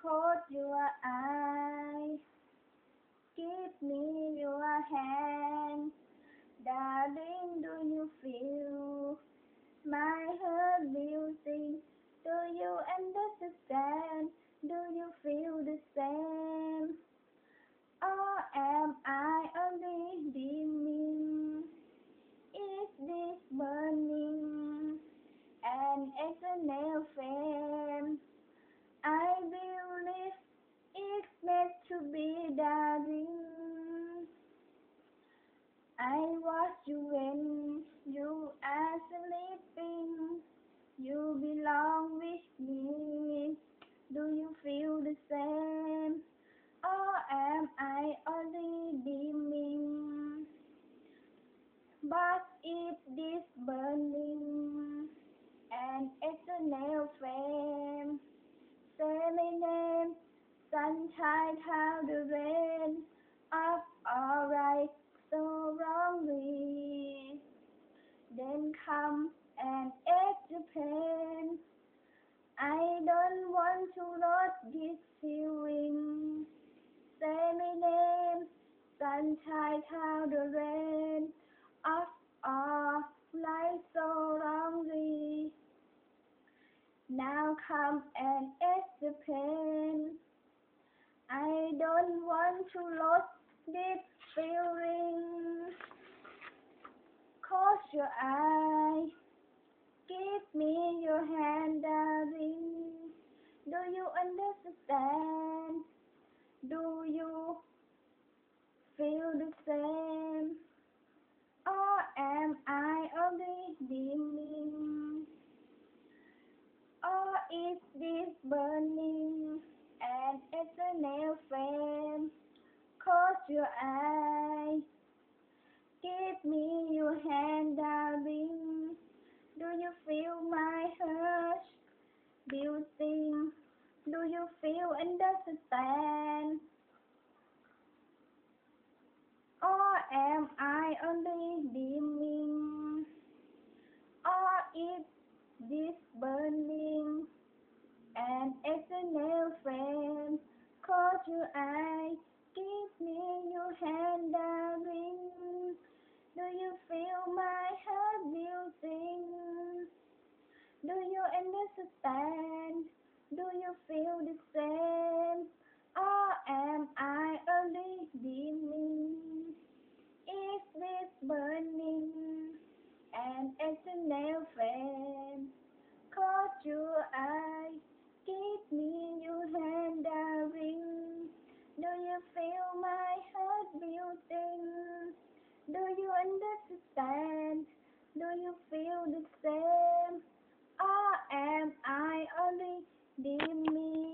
Close your eyes. Give me your hand. Darling, do you feel my heart beating? Do you understand? Do you feel the same? I watch you when you are sleeping. You belong with me. Do you feel the same? Or am I only dreaming? But if this burning and eternal flame, say my name, sunshine, how the rain, up alright, so wrongly. Then come and add the pain. I don't want to lose this feeling. Say my name, sunshine, how the rain, of all life so wrongly. Now come and add the pain. I don't want to lose this feeling. Close your eyes. Give me your hand, darling. Do you understand? Do you feel the same? Or am I only dreaming? Or is this burning an eternal flame? Close your eyes. Do you understand? Or am I only dreaming? Or is this burning an eternal flame? Close your eyes, give me your hand, darling. Do you feel my heart beating? Do you understand? You feel my heart beating? Do you understand? Do you feel the same? Or am I only dreaming?